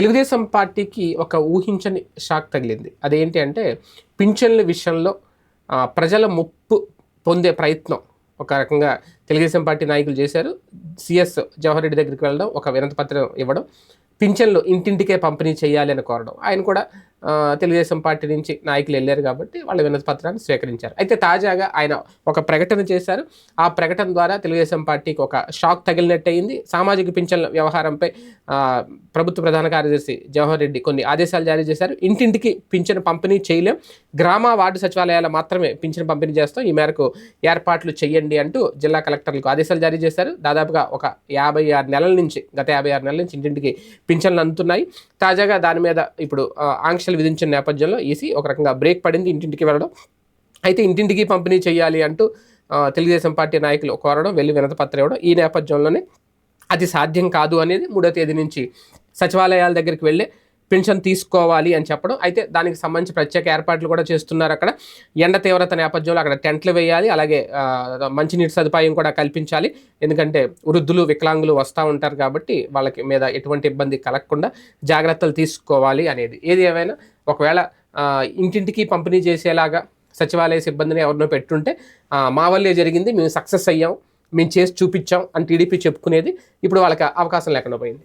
తెలుగుదేశం పార్టీకి ఒక ఊహించని షాక్ తగిలింది. అదేంటి అంటే పింఛన్ల విషయంలో ప్రజల ముప్పు పొందే ప్రయత్నం ఒక రకంగా తెలుగుదేశం పార్టీ నాయకులు చేశారు. సిఎస్ జవహర్ రెడ్డి దగ్గరికి వెళ్ళడం ఒక వినతి పత్రం ఇవ్వడం పింఛన్లు ఇంటింటికే పంపిణీ చేయాలి అని కోరడం. ఆయన కూడా తెలుగుదేశం పార్టీ నుంచి నాయకులు వెళ్ళారు కాబట్టి వాళ్ళ వినతి పత్రాన్ని స్వీకరించారు. అయితే తాజాగా ఆయన ఒక ప్రకటన చేశారు. ఆ ప్రకటన ద్వారా తెలుగుదేశం పార్టీకి ఒక షాక్ తగిలినట్టు అయింది సామాజిక పింఛన్ల వ్యవహారంపై ప్రభుత్వ ప్రధాన కార్యదర్శి జవహర్ రెడ్డి కొన్ని ఆదేశాలు జారీ చేశారు. ఇంటింటికి పింఛను పంపిణీ చేయలేం. గ్రామ వార్డు సచివాలయాలు మాత్రమే పింఛను పంపిణీ చేస్తాం. ఈ మేరకు ఏర్పాట్లు చేయండి అంటూ జిల్లా కలెక్టర్లకు ఆదేశాలు జారీ చేశారు. దాదాపుగా ఒక యాభై ఆరు నెలల నుంచి గత యాభై ఆరు నెలల నుంచి ఇంటింటికి పింఛన్లు అందుతున్నాయి. తాజాగా దాని మీద ఇప్పుడు ఆంక్ష ఆంక్షలు విధించిన నేపథ్యంలో ఈసీ ఒక రకంగా బ్రేక్ పడింది ఇంటింటికి వెళ్ళడం. అయితే ఇంటింటికి పంపిణీ చేయాలి అంటూ తెలుగుదేశం పార్టీ నాయకులు కోరడం వెళ్ళి వినతపత్రం ఇవ్వడం ఈ నేపథ్యంలోనే అది సాధ్యం కాదు అనేది మూడో తేదీ నుంచి సచివాలయాల దగ్గరికి వెళ్ళి పెన్షన్ తీసుకోవాలి అని చెప్పడం. అయితే దానికి సంబంధించి ప్రత్యేక ఏర్పాట్లు కూడా చేస్తున్నారు అక్కడ. ఎండ తీవ్రత నేపథ్యంలో అక్కడ టెంట్లు వేయాలి అలాగే మంచినీటి సదుపాయం కూడా కల్పించాలి. ఎందుకంటే వృద్ధులు వికలాంగులు వస్తూ ఉంటారు కాబట్టి వాళ్ళకి మీద ఎటువంటి ఇబ్బంది కలగకుండా జాగ్రత్తలు తీసుకోవాలి అనేది. ఏది ఏమైనా ఒకవేళ ఇంటింటికి పంపిణీ చేసేలాగా సచివాలయ సిబ్బందిని ఎవరినో పెట్టుంటే మా వల్లే జరిగింది మేము సక్సెస్ అయ్యాం మేము చేసి చూపించాం అని టీడీపీ చెప్పుకునేది. ఇప్పుడు వాళ్ళకి అవకాశం లేకుండా పోయింది.